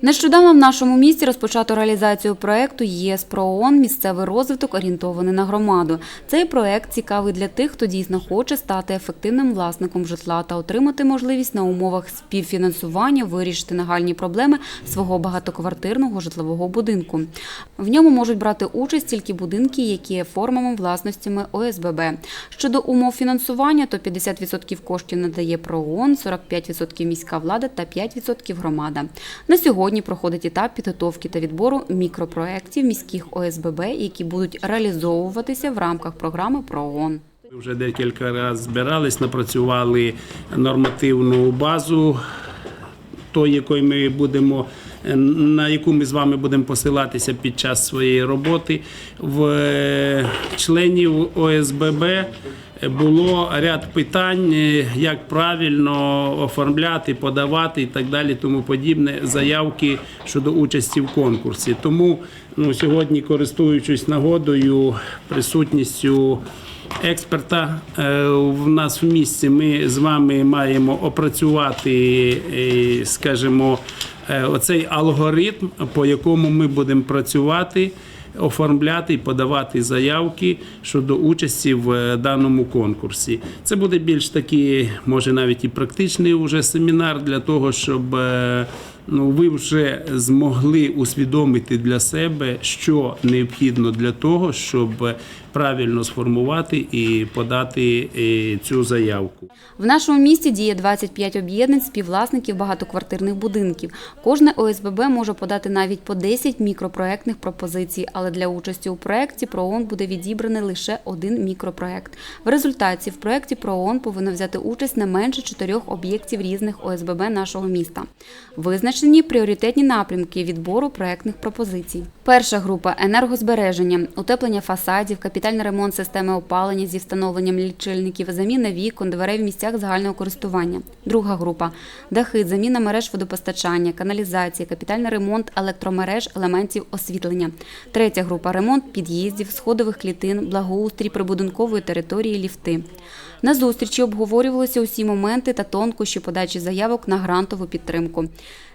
Нещодавно в нашому місті розпочато реалізацію проекту ЄС про ООН Місцевий розвиток орієнтований на громаду. Цей проект цікавий для тих, хто дійсно хоче стати ефективним власником житла та отримати можливість на умовах співфінансування вирішити нагальні проблеми свого багатоквартирного житлового будинку. В ньому можуть брати участь тільки будинки, які є формами власностями ОСББ. Щодо умов фінансування, то 50% коштів надає ПРООН, 45% міська влада та 5% громада. На сьогодні проходить етап підготовки та відбору мікропроєктів міських ОСББ, які будуть реалізовуватися в рамках програми ПРООН. Вже декілька разів збирались, напрацювали нормативну базу, той, якої ми будемо, на яку ми з вами будемо посилатися під час своєї роботи. В е, членів ОСББ було ряд питань, е, як правильно оформляти, подавати і так далі, тому подібне, заявки щодо участі в конкурсі. Тому ну, сьогодні, користуючись нагодою, присутністю експерта е, в нас в місті. Ми з вами маємо опрацювати, скажімо, оцей алгоритм, по якому ми будемо працювати. Оформляти і подавати заявки щодо участі в е, даному конкурсі. Це буде більш такий, може навіть і практичний уже семінар для того, щоб е, ну, ви вже змогли усвідомити для себе, що необхідно для того, щоб правильно сформувати і подати е, цю заявку. В нашому місті діє 25 об'єднань співвласників багатоквартирних будинків. Кожне ОСББ може подати навіть по 10 мікропроектних пропозицій, але для участі у проєкті ПРООН буде відібраний лише один мікропроект. В результаті в проєкті ПРООН повинно взяти участь не менше чотирьох об'єктів різних ОСББ нашого міста. Визначені пріоритетні напрямки відбору проектних пропозицій. Перша група енергозбереження, утеплення фасадів, капітальний ремонт системи опалення зі встановленням лічильників, заміна вікон, дверей в місцях загального користування. Друга група дахи, заміна мереж водопостачання, каналізації, капітальний ремонт електромереж, елементів освітлення. Третя група ремонт під'їздів, сходових клітин, благоустрій прибудинкової території, ліфти. На зустрічі обговорювалися усі моменти та тонкощі подачі заявок на грантову підтримку.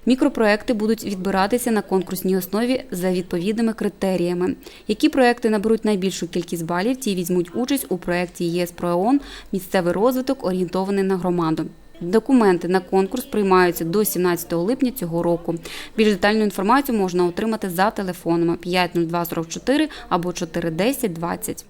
Мікропроекти будуть відбиратися на конкурсній основі за відповідними критеріями. Які проекти наберуть найбільшу кількість балів, ті візьмуть участь у проєкті ЄС ПРООН «Місцевий розвиток орієнтований на громаду. Документи на конкурс приймаються до 17 липня цього року. Більш детальну інформацію можна отримати за телефонами 50244 або 41020.